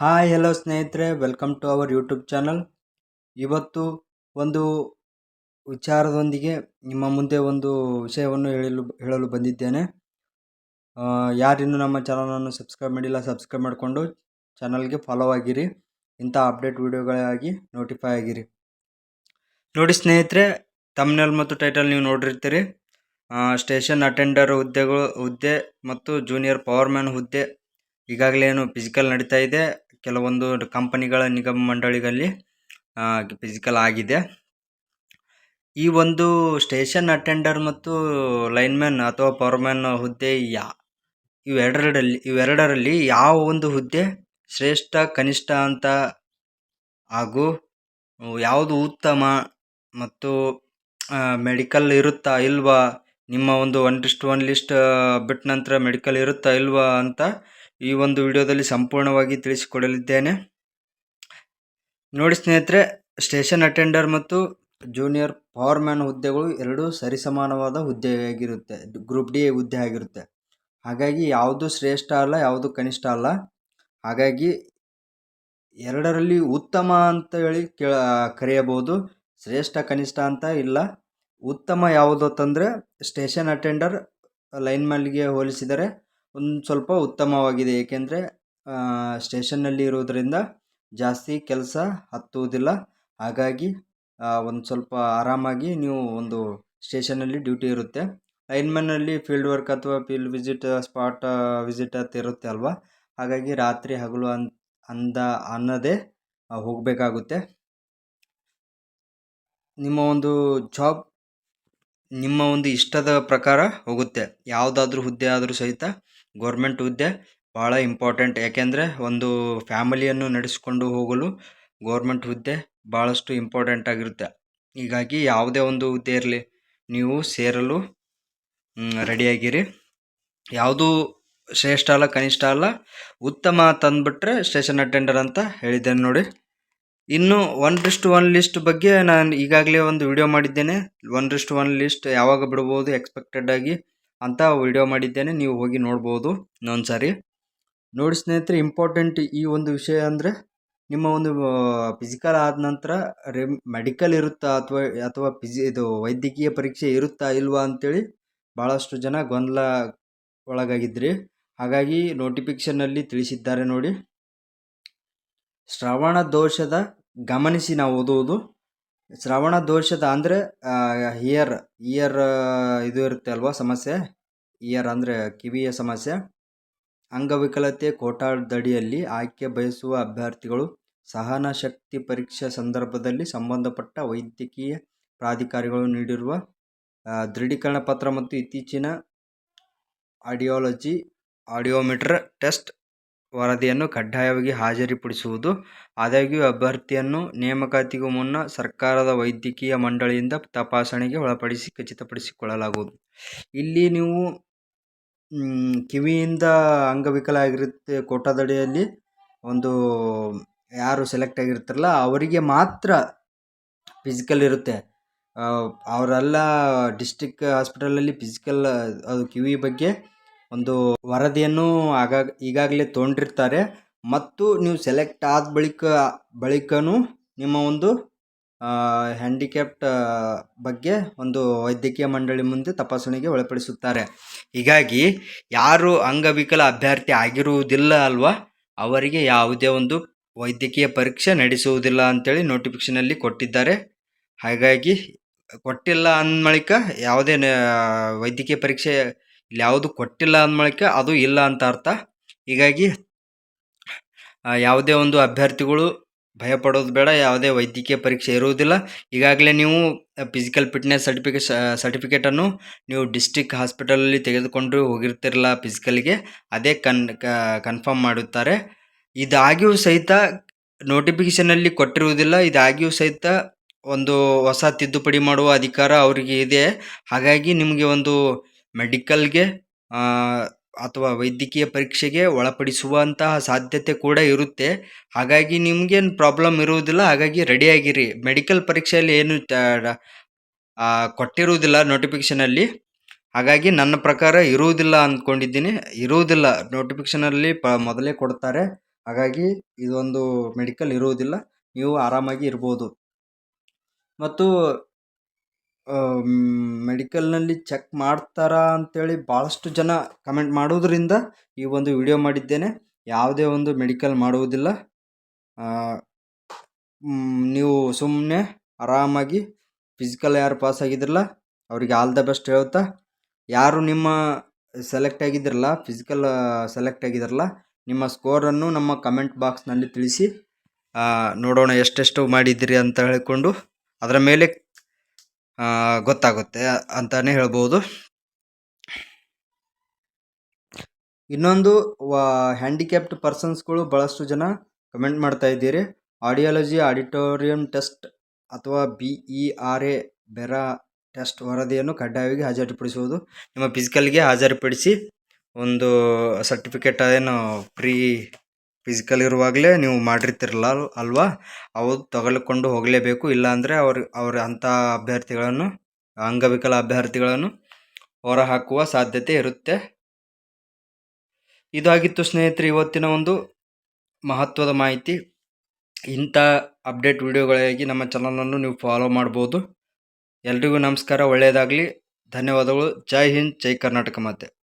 Hi hello ಸ್ನೇಹಿತರೆ. Welcome to our YouTube channel ಇವತ್ತು ಒಂದು ವಿಚಾರದೊಂದಿಗೆ ನಿಮ್ಮ ಮುಂದೆ ಒಂದು ವಿಷಯವನ್ನು ಹೇಳಲು ಹೇಳಲು ಬಂದಿದ್ದೇನೆ. ಯಾರಿನ್ನೂ ನಮ್ಮ ಚಾನಲನ್ನು ಸಬ್ಸ್ಕ್ರೈಬ್ ಮಾಡಿಲ್ಲ ಸಬ್ಸ್ಕ್ರೈಬ್ ಮಾಡಿಕೊಂಡು ಚಾನಲ್ಗೆ ಫಾಲೋ ಆಗಿರಿ. ಇಂಥ ಅಪ್ಡೇಟ್ ವಿಡಿಯೋಗಳಾಗಿ ನೋಟಿಫೈ ಆಗಿರಿ. ನೋಡಿ ಸ್ನೇಹಿತರೆ ತಮ್ನೆಲ್ ಮತ್ತು ಟೈಟಲ್ ನೀವು ನೋಡಿರ್ತೀರಿ. ಸ್ಟೇಷನ್ ಅಟೆಂಡರ್ ಹುದ್ದೆಗಳು, ಹುದ್ದೆ ಮತ್ತು ಜೂನಿಯರ್ ಪವರ್ಮ್ಯಾನ್ ಹುದ್ದೆ ಈಗಾಗಲೇ ಏನು ಫಿಸಿಕಲ್ ನಡೀತಾ ಇದೆ. ಕೆಲವೊಂದು ಕಂಪನಿಗಳ ನಿಗಮ ಮಂಡಳಿಗಳಲ್ಲಿ ಫಿಸಿಕಲ್ ಆಗಿದೆ. ಈ ಒಂದು ಸ್ಟೇಷನ್ ಅಟೆಂಡರ್ ಮತ್ತು ಲೈನ್ಮ್ಯಾನ್ ಅಥವಾ ಪವರ್ಮ್ಯಾನ್ ಹುದ್ದೆ ಯಾ, ಇವೆರಡರಲ್ಲಿ ಇವೆರಡರಲ್ಲಿ ಯಾವ ಒಂದು ಹುದ್ದೆ ಶ್ರೇಷ್ಠ, ಕನಿಷ್ಠ ಅಂತ ಹಾಗೂ ಯಾವುದು ಉತ್ತಮ ಮತ್ತು ಮೆಡಿಕಲ್ ಇರುತ್ತಾ ಇಲ್ವಾ, ನಿಮ್ಮ ಒಂದು ಒನ್ ಟಿಸ್ಟ್ ಒನ್ ಲಿಸ್ಟ್ ಬಿಟ್ಟ ನಂತರ ಮೆಡಿಕಲ್ ಇರುತ್ತಾ ಇಲ್ವಾ ಅಂತ ಈ ಒಂದು ವಿಡಿಯೋದಲ್ಲಿ ಸಂಪೂರ್ಣವಾಗಿ ತಿಳಿಸಿಕೊಡಲಿದ್ದೇನೆ. ನೋಡಿ ಸ್ನೇಹಿತರೆ, ಸ್ಟೇಷನ್ ಅಟೆಂಡರ್ ಮತ್ತು ಜೂನಿಯರ್ ಪವರ್ಮ್ಯಾನ್ ಹುದ್ದೆಗಳು ಎರಡೂ ಸರಿಸಮಾನವಾದ ಹುದ್ದೆಯಾಗಿರುತ್ತೆ, ಗ್ರೂಪ್ ಡಿ ಹುದ್ದೆ ಆಗಿರುತ್ತೆ. ಹಾಗಾಗಿ ಯಾವುದು ಶ್ರೇಷ್ಠ ಅಲ್ಲ, ಯಾವುದು ಕನಿಷ್ಠ ಅಲ್ಲ. ಹಾಗಾಗಿ ಎರಡರಲ್ಲಿ ಉತ್ತಮ ಅಂತ ಹೇಳಿ ಕೇಳ, ಕರೆಯಬಹುದು, ಶ್ರೇಷ್ಠ, ಕನಿಷ್ಠ ಅಂತ ಇಲ್ಲ. ಉತ್ತಮ ಯಾವುದು ಅಂತಂದರೆ, ಸ್ಟೇಷನ್ ಅಟೆಂಡರ್ ಲೈನ್ಮ್ಯಾನ್ಗೆ ಹೋಲಿಸಿದರೆ ಒಂದು ಸ್ವಲ್ಪ ಉತ್ತಮವಾಗಿದೆ. ಏಕೆಂದರೆ ಸ್ಟೇಷನ್ನಲ್ಲಿ ಇರೋದರಿಂದ ಜಾಸ್ತಿ ಕೆಲಸ ಹತ್ತುವುದಿಲ್ಲ. ಹಾಗಾಗಿ ಒಂದು ಸ್ವಲ್ಪ ಆರಾಮಾಗಿ ನೀವು ಒಂದು ಸ್ಟೇಷನಲ್ಲಿ ಡ್ಯೂಟಿ ಇರುತ್ತೆ. ಲೈನ್ಮನ್ನಲ್ಲಿ ಫೀಲ್ಡ್ ವರ್ಕ್ ಅಥವಾ ಫೀಲ್ಡ್ ವಿಸಿಟ್, ಸ್ಪಾಟ್ ವಿಸಿಟ್ ಅಂತ ಇರುತ್ತೆ ಅಲ್ವಾ? ಹಾಗಾಗಿ ರಾತ್ರಿ ಹಗಲು ಅನ್, ಅಂದ, ಅನ್ನದೇ ಹೋಗಬೇಕಾಗುತ್ತೆ. ನಿಮ್ಮ ಒಂದು ಜಾಬ್, ನಿಮ್ಮ ಒಂದು ಇಷ್ಟದ ಪ್ರಕಾರ ಹೋಗುತ್ತೆ. ಯಾವುದಾದ್ರೂ ಹುದ್ದೆ ಆದರೂ ಸಹಿತ ಗೌರ್ಮೆಂಟ್ ಹುದ್ದೆ ಭಾಳ ಇಂಪಾರ್ಟೆಂಟ್. ಯಾಕೆಂದರೆ ಒಂದು ಫ್ಯಾಮಿಲಿಯನ್ನು ನಡೆಸಿಕೊಂಡು ಹೋಗಲು ಗೌರ್ಮೆಂಟ್ ಹುದ್ದೆ ಭಾಳಷ್ಟು ಇಂಪಾರ್ಟೆಂಟ್ ಆಗಿರುತ್ತೆ. ಹೀಗಾಗಿ ಯಾವುದೇ ಒಂದು ಹುದ್ದೆ ಇರಲಿ, ನೀವು ಸೇರಲು ರೆಡಿಯಾಗಿರಿ. ಯಾವುದು ಶ್ರೇಷ್ಠ ಅಲ್ಲ, ಕನಿಷ್ಠ ಅಲ್ಲ, ಉತ್ತಮ ತಂದುಬಿಟ್ರೆ ಸ್ಟೇಷನ್ ಅಟೆಂಡರ್ ಅಂತ ಹೇಳಿದ್ದೇನೆ ನೋಡಿ. ಇನ್ನು ಒನ್ ರಿಸ್ಟ್ ಒನ್ ಲಿಸ್ಟ್ ಬಗ್ಗೆ ನಾನು ಈಗಾಗಲೇ ಒಂದು ವಿಡಿಯೋ ಮಾಡಿದ್ದೇನೆ. ಒನ್ ರಿಸ್ಟ್ ಒನ್ ಲಿಸ್ಟ್ ಯಾವಾಗ ಬಿಡ್ಬೋದು ಎಕ್ಸ್ಪೆಕ್ಟೆಡ್ ಆಗಿ ಅಂತ ವಿಡಿಯೋ ಮಾಡಿದ್ದೇನೆ, ನೀವು ಹೋಗಿ ನೋಡ್ಬೋದು ಇನ್ನೊಂದು ಸಾರಿ ನೋಡಿ ಸ್ನೇಹಿತರೆ ಇಂಪಾರ್ಟೆಂಟ್ ಈ ಒಂದು ವಿಷಯ ಅಂದರೆ ನಿಮ್ಮ ಒಂದು ಫಿಸಿಕಲ್ ಆದ ನಂತರ ರೆಮ್ ಮೆಡಿಕಲ್ ಇರುತ್ತಾ ಅಥವಾ ಅಥವಾ ಫಿಸಿ ಇದು ವೈದ್ಯಕೀಯ ಪರೀಕ್ಷೆ ಇರುತ್ತಾ ಇಲ್ವಾ ಅಂತೇಳಿ ಭಾಳಷ್ಟು ಜನ ಗೊಂದಲ ಒಳಗಾಗಿದ್ರಿ. ಹಾಗಾಗಿ ನೋಟಿಫಿಕೇಶನ್ನಲ್ಲಿ ತಿಳಿಸಿದ್ದಾರೆ ನೋಡಿ. ಶ್ರವಣ ದೋಷದ ಗಮನಿಸಿ ನಾವು ಓದುವುದು. ಶ್ರವಣ ದೋಷದ ಅಂದರೆ ಇಯರ್ ಇಯರ್ ಇದು ಇರುತ್ತೆ ಅಲ್ವಾ ಸಮಸ್ಯೆ? ಇಯರ್ ಅಂದರೆ ಕಿವಿಯ ಸಮಸ್ಯೆ. ಅಂಗವಿಕಲತೆ ಕೋಟಾದಡಿಯಲ್ಲಿ ಆಯ್ಕೆ ಬಯಸುವ ಅಭ್ಯರ್ಥಿಗಳು ಸಹನ ಶಕ್ತಿ ಪರೀಕ್ಷೆ ಸಂದರ್ಭದಲ್ಲಿ ಸಂಬಂಧಪಟ್ಟ ವೈದ್ಯಕೀಯ ಪ್ರಾಧಿಕಾರಿಗಳು ನೀಡಿರುವ ದೃಢೀಕರಣ ಪತ್ರ ಮತ್ತು ಇತ್ತೀಚಿನ ಆಡಿಯಾಲಜಿ, ಆಡಿಯೋಮೀಟರ್ ಟೆಸ್ಟ್ ವರದಿಯನ್ನು ಕಡ್ಡಾಯವಾಗಿ ಹಾಜರುಪಡಿಸುವುದು, ಆದಾಗ್ಯೂ ಅಭ್ಯರ್ಥಿಯನ್ನು ನೇಮಕಾತಿಗೂ ಮುನ್ನ ಸರ್ಕಾರದ ವೈದ್ಯಕೀಯ ಮಂಡಳಿಯಿಂದ ತಪಾಸಣೆಗೆ ಒಳಪಡಿಸಿ ಖಚಿತಪಡಿಸಿಕೊಳ್ಳಲಾಗುವುದು. ಇಲ್ಲಿ ನೀವು ಕಿವಿಯಿಂದ ಅಂಗವಿಕಲ ಆಗಿರುತ್ತೆ ಕೋಟಾದಡಿಯಲ್ಲಿ ಒಂದು ಯಾರು ಸೆಲೆಕ್ಟ್ ಆಗಿರ್ತಾರಲ್ಲ, ಅವರಿಗೆ ಮಾತ್ರ ಫಿಸಿಕಲ್ ಇರುತ್ತೆ. ಅವರೆಲ್ಲ ಡಿಸ್ಟಿಕ್ ಹಾಸ್ಪಿಟಲಲ್ಲಿ ಫಿಸಿಕಲ್, ಅದು ಕಿವಿ ಬಗ್ಗೆ ಒಂದು ವರದಿಯನ್ನು ಆಗಾಗ ಈಗಾಗಲೇ ತೊಗೊಂಡಿರ್ತಾರೆ. ಮತ್ತು ನೀವು ಸೆಲೆಕ್ಟ್ ಆದ ಬಳಿಕ, ಬಳಿಕನೂ ನಿಮ್ಮ ಒಂದು ಹ್ಯಾಂಡಿಕ್ಯಾಪ್ಟ್ ಬಗ್ಗೆ ಒಂದು ವೈದ್ಯಕೀಯ ಮಂಡಳಿ ಮುಂದೆ ತಪಾಸಣೆಗೆ ಒಳಪಡಿಸುತ್ತಾರೆ. ಹೀಗಾಗಿ ಯಾರು ಅಂಗವಿಕಲ ಅಭ್ಯರ್ಥಿ ಆಗಿರುವುದಿಲ್ಲ ಅಲ್ವಾ? ಅವರಿಗೆ ಯಾವುದೇ ಒಂದು ವೈದ್ಯಕೀಯ ಪರೀಕ್ಷೆ ನಡೆಸುವುದಿಲ್ಲ ಅಂತೇಳಿ ನೋಟಿಫಿಕೇಷನಲ್ಲಿ ಕೊಟ್ಟಿದ್ದಾರೆ. ಹಾಗಾಗಿ ಕೊಟ್ಟಿಲ್ಲ ಅಂದ ಬಳಿಕ ಯಾವುದೇ ವೈದ್ಯಕೀಯ ಪರೀಕ್ಷೆ ಇಲ್ಲಿ ಯಾವುದು ಕೊಟ್ಟಿಲ್ಲ ಅಂದ್ಮಳಕ್ಕೆ ಅದು ಇಲ್ಲ ಅಂತ ಅರ್ಥ. ಹೀಗಾಗಿ ಯಾವುದೇ ಒಂದು ಅಭ್ಯರ್ಥಿಗಳು ಭಯಪಡೋದು ಬೇಡ, ಯಾವುದೇ ವೈದ್ಯಕೀಯ ಪರೀಕ್ಷೆ ಇರುವುದಿಲ್ಲ. ಈಗಾಗಲೇ ನೀವು ಫಿಸಿಕಲ್ ಫಿಟ್ನೆಸ್ ಸರ್ಟಿಫಿಕೇಟ್ ಸರ್ಟಿಫಿಕೇಟನ್ನು ನೀವು ಡಿಸ್ಟಿಕ್ ಹಾಸ್ಪಿಟಲಲ್ಲಿ ತೆಗೆದುಕೊಂಡು ಹೋಗಿರ್ತಿರಲ್ಲ ಫಿಸಿಕಲ್ಗೆ ಅದೇ ಕನ್ ಕನ್ಫರ್ಮ್ ಮಾಡುತ್ತಾರೆ ಇದಾಗಿಯೂ ಸಹಿತ ನೋಟಿಫಿಕೇಷನಲ್ಲಿ ಕೊಟ್ಟಿರುವುದಿಲ್ಲ, ಇದಾಗಿಯೂ ಸಹಿತ ಒಂದು ಹೊಸ ತಿದ್ದುಪಡಿ ಮಾಡುವ ಅಧಿಕಾರ ಅವರಿಗೆ ಇದೆ. ಹಾಗಾಗಿ ನಿಮಗೆ ಒಂದು ಮೆಡಿಕಲ್ಗೆ ಅಥವಾ ವೈದ್ಯಕೀಯ ಪರೀಕ್ಷೆಗೆ ಒಳಪಡಿಸುವಂತಹ ಸಾಧ್ಯತೆ ಕೂಡ ಇರುತ್ತೆ. ಹಾಗಾಗಿ ನಿಮ್ಗೇನು ಪ್ರಾಬ್ಲಮ್ ಇರುವುದಿಲ್ಲ, ಹಾಗಾಗಿ ರೆಡಿಯಾಗಿರಿ ಮೆಡಿಕಲ್ ಪರೀಕ್ಷೆಯಲ್ಲಿ ಏನು ಕೊಟ್ಟಿರುವುದಿಲ್ಲ ನೋಟಿಫಿಕೇಶನಲ್ಲಿ ಹಾಗಾಗಿ ನನ್ನ ಪ್ರಕಾರ ಇರುವುದಿಲ್ಲ ಅಂದ್ಕೊಂಡಿದ್ದೀನಿ ಇರುವುದಿಲ್ಲ ನೋಟಿಫಿಕೇಶನಲ್ಲಿ ಪ, ಮೊದಲೇ ಕೊಡ್ತಾರೆ. ಹಾಗಾಗಿ ಇದೊಂದು ಮೆಡಿಕಲ್ ಇರುವುದಿಲ್ಲ. ನೀವು ಆರಾಮಾಗಿ ಇರ್ಬೋದು. ಮತ್ತು ಮೆಡಿಕಲ್ನಲ್ಲಿ ಚೆಕ್ ಮಾಡ್ತಾರಾ ಅಂತೇಳಿ ಭಾಳಷ್ಟು ಜನ ಕಮೆಂಟ್ ಮಾಡೋದ್ರಿಂದ ಈ ಒಂದು ವಿಡಿಯೋ ಮಾಡಿದ್ದೇನೆ. ಯಾವುದೇ ಒಂದು ಮೆಡಿಕಲ್ ಮಾಡುವುದಿಲ್ಲ. ನೀವು ಸುಮ್ಮನೆ ಆರಾಮಾಗಿ ಫಿಸಿಕಲ್ ಯಾರು ಪಾಸ್ ಆಗಿದ್ರಲ್ಲ, ಅವರಿಗೆ ಆಲ್ ದ ಬೆಸ್ಟ್ ಹೇಳ್ತಾ. ಯಾರು ನಿಮ್ಮ ಸೆಲೆಕ್ಟ್ ಆಗಿದ್ರಲ್ಲ ಫಿಸಿಕಲ್ ಸೆಲೆಕ್ಟ್ ಆಗಿದ್ರಲ್ಲ, ನಿಮ್ಮ ಸ್ಕೋರನ್ನು ನಮ್ಮ ಕಮೆಂಟ್ ಬಾಕ್ಸ್ನಲ್ಲಿ ತಿಳಿಸಿ ನೋಡೋಣ ಎಷ್ಟೆಷ್ಟು ಮಾಡಿದ್ದೀರಿ ಅಂತ ಹೇಳಿಕೊಂಡು, ಅದರ ಮೇಲೆ ಗೊತ್ತಾಗುತ್ತೆ ಅಂತಾನೆ ಹೇಳ್ಬೋದು. ಇನ್ನೊಂದು ಹ್ಯಾಂಡಿಕ್ಯಾಪ್ಟ್ ಪರ್ಸನ್ಸ್ಗಳು ಭಾಳಷ್ಟು ಜನ ಕಮೆಂಟ್ ಮಾಡ್ತಾ ಇದ್ದೀರಿ. ಆಡಿಯಾಲಜಿ ಆಡಿಟೋರಿಯಂ ಟೆಸ್ಟ್ ಅಥವಾ B E R A BERA test ವರದಿಯನ್ನು ಕಡ್ಡಾಯವಾಗಿ ಹಾಜರುಪಡಿಸುವುದು. ನಿಮ್ಮ ಫಿಸಿಕಲ್ಗೆ ಹಾಜರುಪಡಿಸಿ ಒಂದು ಸರ್ಟಿಫಿಕೇಟ್ ಏನು ಪ್ರೀ ಫಿಸಿಕಲ್ ಇರುವಾಗಲೇ ನೀವು ಮಾಡಿರ್ತಿರಲ್ಲ ಅಲ್- ಅಲ್ವಾ? ಅವು ತಗೊಳ್ಕೊಂಡು ಹೋಗಲೇಬೇಕು. ಇಲ್ಲಾಂದರೆ ಅವ್ರು, ಅವ್ರ ಅಂಥ ಅಭ್ಯರ್ಥಿಗಳನ್ನು, ಅಂಗವಿಕಲ ಅಭ್ಯರ್ಥಿಗಳನ್ನು ಹೊರಹಾಕುವ ಸಾಧ್ಯತೆ ಇರುತ್ತೆ. ಇದಾಗಿತ್ತು ಸ್ನೇಹಿತರೆ, ಇವತ್ತಿನ ಒಂದು ಮಹತ್ವದ ಮಾಹಿತಿ. ಇಂಥ ಅಪ್ಡೇಟ್ ವಿಡಿಯೋಗಳಿಗಾಗಿ ನಮ್ಮ ಚಾನಲನ್ನು ನೀವು ಫಾಲೋ ಮಾಡ್ಬೋದು. ಎಲ್ರಿಗೂ ನಮಸ್ಕಾರ, ಒಳ್ಳೆಯದಾಗಲಿ. ಧನ್ಯವಾದಗಳು. ಜೈ ಹಿಂದ್, ಜೈ ಕರ್ನಾಟಕ ಮಾತೆ.